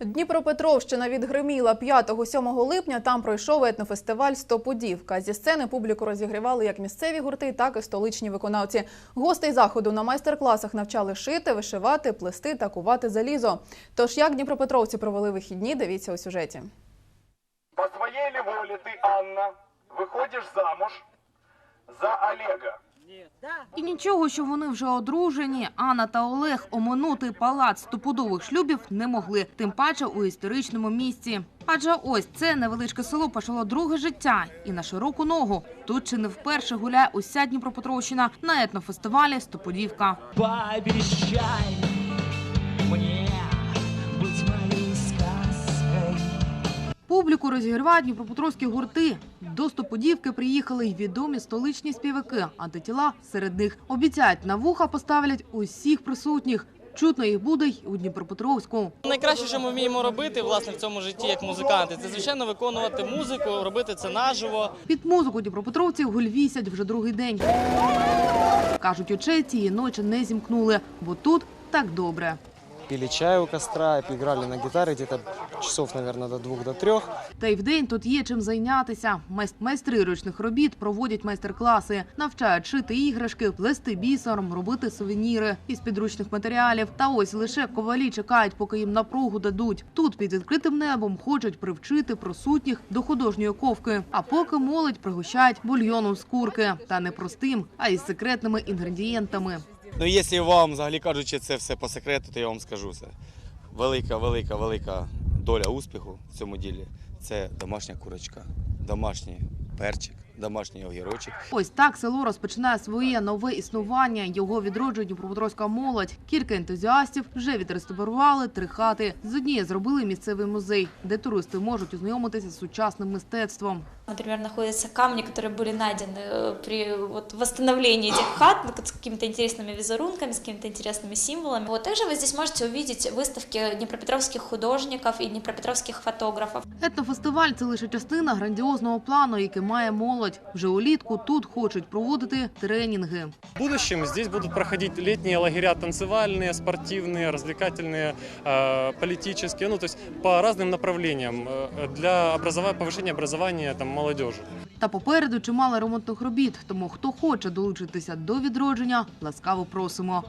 Дніпропетровщина відгриміла 5-7 липня. Там пройшов етнофестиваль «Стопудівка». Зі сцени публіку розігрівали як місцеві гурти, так і столичні виконавці. Гостей заходу на майстер-класах навчали шити, вишивати, плести та кувати залізо. Тож як дніпропетровці провели вихідні, дивіться у сюжеті. По своей ли воле ты, Анна, выходишь замуж за Олега? І нічого, що вони вже одружені, Анна та Олег оминути палац стопудових шлюбів не могли, тим паче у історичному місці. Адже ось це невеличке село пожило друге життя і на широку ногу. Тут чи не вперше гуляє уся Дніпропетровщина на етнофестивалі Стопудівка. Пообещай мне Публіку розігрівають дніпропетровські гурти. До Стопудівки приїхали й відомі столичні співаки, антитіла серед них. Обіцяють, на вуха поставлять усіх присутніх. Чутно їх буде й у Дніпропетровську. Найкраще, що ми вміємо робити власне в цьому житті як музиканти, це звичайно виконувати музику, робити це наживо. Під музику дніпропетровці гульвісять вже другий день. Кажуть, очей цієї ночі не зімкнули, бо тут так добре. Пили чай у костра, играли на гитаре где-то часов, наверное, до двух, до трех. Та й вдень тут є чим зайнятися. Майст- Майстри ручних робіт проводять майстер-класи, навчають шити іграшки, плести бісером, робити сувеніри із підручних матеріалів. Та ось лише ковалі чекають, поки їм напругу дадуть. Тут під відкритим небом хочуть привчити присутніх до художньої ковки. А поки молодь пригощають бульйоном з курки. Та не простим, а із секретними інгредієнтами. Ну, якщо вам, взагалі кажучи, це все по секрету, то я вам скажу це. Велика, велика, велика доля успіху в цьому ділі це домашня курочка, домашній перчик, домашній огірочок. Ось так село розпочинає своє нове існування. Його відроджує Дніпропетровська молодь. Кілька ентузіастів вже відреставрували три хати. З однієї зробили місцевий музей, де туристи можуть ознайомитися з сучасним мистецтвом. Например, находятся камни, которые были найдены э, при вот, восстановлении этих хат ну, с какими-то интересными визерунками, с какими-то интересными символами. Вот также вы здесь можете увидеть выставки днепропетровских художников и днепропетровских фотографов. Етнофестиваль це лише частина грандіозного плану, який має молодь. Вже улітку тут хочуть проводити тренінги. В будущем здесь будут проходить летние лагеря танцевальные, спортивные, развлекательные, э, политические, ну то есть по разным направлениям э, для образова- повышения образования там, молодежи. Та попереду чимало ремонтних робіт. Тому хто хоче долучитися до відродження, ласкаво просимо.